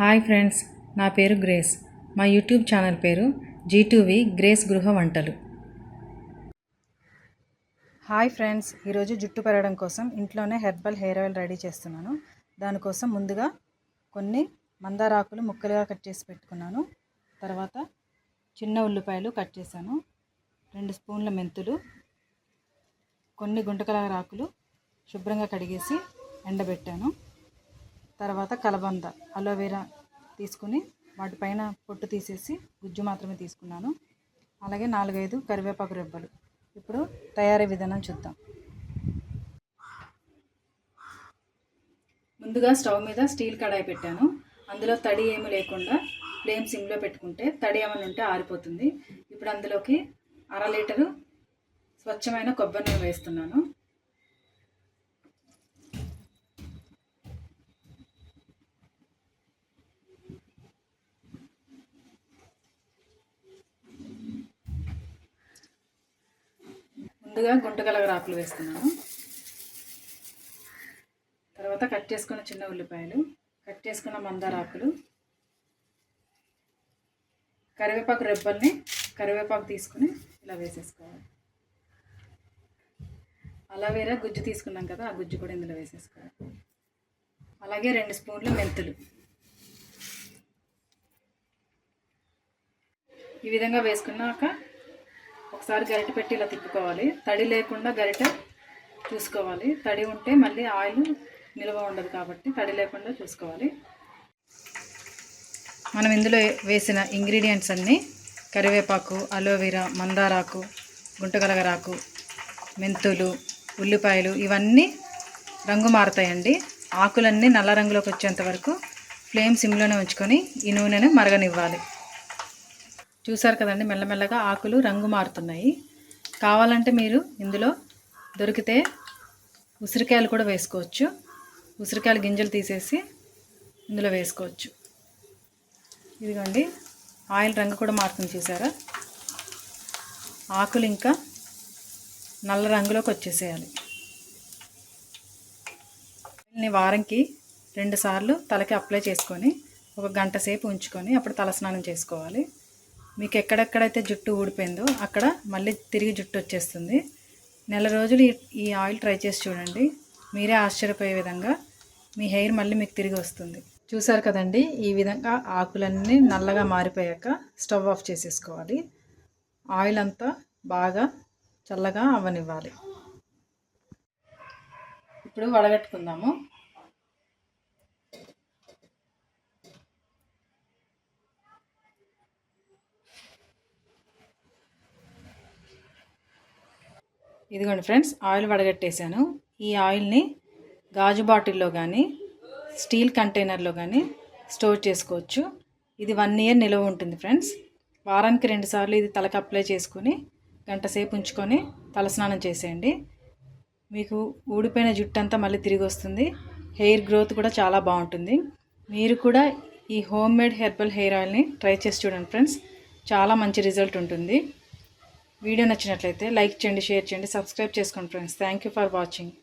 Hi friends నా పేరు grace. మా యూట్యూబ్ ఛానల్ పేరు జీటూవి గ్రేస్ గృహ వంటలు. హాయ్ ఫ్రెండ్స్ ఈరోజు జుట్టు పెరగడం కోసం ఇంట్లోనే హెర్బల్ హెయిర్ ఆయిల్ రెడీ చేస్తున్నాను. దానికోసం ముందుగా కొన్ని మందారాకులు ముక్కలుగా కట్ చేసి పెట్టుకున్నాను. తర్వాత చిన్న ఉల్లిపాయలు కట్ చేశాను. రెండు స్పూన్ల మెంతులు కొన్ని గుంటకల ఆకులు శుభ్రంగా కడిగేసి ఎండబెట్టాను. తర్వాత కలబంద అలోవెరా తీసుకుని వాటిపైన పొట్టు తీసేసి గుజ్జు మాత్రమే తీసుకున్నాను. అలాగే నాలుగైదు కరివేపాకు రెబ్బలు. ఇప్పుడు తయారీ విధానం చూద్దాం. ముందుగా స్టవ్ మీద స్టీల్ కడాయి పెట్టాను. అందులో తడి ఏమి లేకుండా ఫ్లేమ్ సిమ్లో పెట్టుకుంటే తడి ఏమైనా ఉంటే ఆరిపోతుంది. ఇప్పుడు అందులోకి అర లీటరు స్వచ్ఛమైన కొబ్బరి నూనె వేస్తున్నాను. ముందుగా గుంటగలగర ఆకులు వేస్తున్నాను తర్వాత కట్ చేసుకున్న చిన్న ఉల్లిపాయలు కట్ చేసుకున్న మందార ఆకులు కరివేపాకు రెబ్బల్ని కరివేపాకు తీసుకుని ఇలా వేసేసుకోవాలి. అలవేరా గుజ్జు తీసుకున్నాం కదా ఆ గుజ్జు కూడా ఇందులో వేసేసుకోవాలి. అలాగే రెండు స్పూన్లు మెంతులు. ఈ విధంగా వేసుకున్నాక ఒకసారి గరిటె పెట్టి ఇలా తిప్పుకోవాలి. తడి లేకుండా గరిటె చూసుకోవాలి. తడి ఉంటే మళ్ళీ ఆయిల్ నిల్వ ఉండదు కాబట్టి తడి లేకుండా చూసుకోవాలి. మనం ఇందులో వేసిన ఇంగ్రీడియంట్స్ అన్నీ కరివేపాకు అలోవెరా మందారాకు గుంటగలగరాకు మెంతులు ఉల్లిపాయలు ఇవన్నీ రంగు మారుతాయండి. ఆకులన్నీ నల్ల రంగులోకి వచ్చేంత వరకు ఫ్లేమ్ సిమ్లోనే ఉంచుకొని ఈ నూనెను మరగనివ్వాలి. చూసారు కదండి మెల్లమెల్లగా ఆకులు రంగు మారుతున్నాయి. కావాలంటే మీరు ఇందులో దొరికితే ఉసిరికాయలు కూడా వేసుకోవచ్చు. ఉసిరికాయల గింజలు తీసేసి ఇందులో వేసుకోవచ్చు. ఇదిగోండి ఆయిల్ రంగు కూడా మారుతుంది చూసారా? ఆకులు ఇంకా నల్ల రంగులోకి వచ్చేసేయాలి. వారంకి రెండుసార్లు తలకి అప్లై చేసుకొని ఒక గంట సేపు ఉంచుకొని అప్పుడు తలస్నానం చేసుకోవాలి. మీకు ఎక్కడెక్కడైతే జుట్టు ఊడిపోయిందో అక్కడ మళ్ళీ తిరిగి జుట్టు వచ్చేస్తుంది. నెల రోజులు ఈ ఆయిల్ ట్రై చేసి చూడండి. మీరే ఆశ్చర్యపోయే విధంగా మీ హెయిర్ మళ్ళీ మీకు తిరిగి వస్తుంది. చూసారు కదండి ఈ విధంగా ఆకులన్నీ నల్లగా మారిపోయాక స్టవ్ ఆఫ్ చేసేసుకోవాలి. ఆయిల్ అంతా బాగా చల్లగా అవ్వనివ్వాలి ఇప్పుడు వడగట్టుకుందాము. ఇదిగోండి ఫ్రెండ్స్ ఆయిల్ వడగట్టేశాను. ఈ ఆయిల్ని గాజు బాటిల్లో కానీ స్టీల్ కంటైనర్లో కానీ స్టోర్ చేసుకోవచ్చు. ఇది వన్ ఇయర్ నిల్వ ఉంటుంది ఫ్రెండ్స్. వారానికి రెండుసార్లు ఇది తలకు అప్లై చేసుకొని గంట సేపు ఉంచుకొని తలస్నానం చేసేయండి. మీకు ఊడిపోయిన జుట్టు అంతా మళ్ళీ తిరిగి వస్తుంది. హెయిర్ గ్రోత్ కూడా చాలా బాగుంటుంది. మీరు కూడా ఈ హోమ్ మేడ్ హెర్బల్ హెయిర్ ఆయిల్ని ట్రై చేసి చూడండి ఫ్రెండ్స్. చాలా మంచి రిజల్ట్ ఉంటుంది. వీడియో నచ్చినట్లయితే లైక్ చేయండి షేర్ చేయండి సబ్స్క్రైబ్ చేసుకోండి friends. Thank you for watching